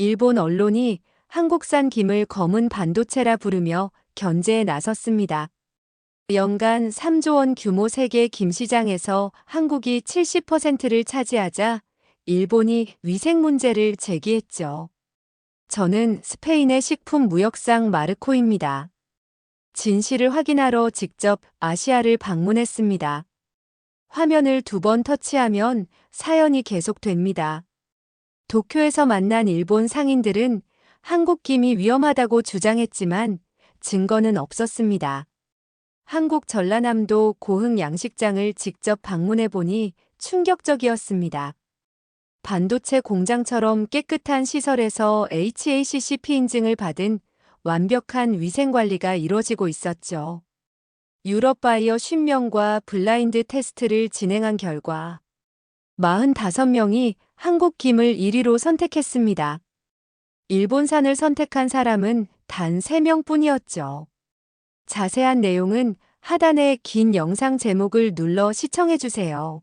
일본 언론이 한국산 김을 검은 반도체라 부르며 견제에 나섰습니다. 연간 3조 원 규모 세계 김 시장에서 한국이 70%를 차지하자 일본이 위생 문제를 제기했죠. 저는 스페인의 식품 무역상 마르코입니다. 진실을 확인하러 직접 아시아를 방문했습니다. 화면을 두 번 터치하면 사연이 계속됩니다. 도쿄에서 만난 일본 상인들은 한국 김이 위험하다고 주장했지만 증거는 없었습니다. 한국 전라남도 고흥 양식장을 직접 방문해 보니 충격적이었습니다. 반도체 공장처럼 깨끗한 시설에서 HACCP 인증을 받은 완벽한 위생 관리가 이루어지고 있었죠. 유럽 바이어 50명과 블라인드 테스트를 진행한 결과 45명이 한국 김을 1위로 선택했습니다. 일본산을 선택한 사람은 단 3명 뿐이었죠. 자세한 내용은 하단의 긴 영상 제목을 눌러 시청해주세요.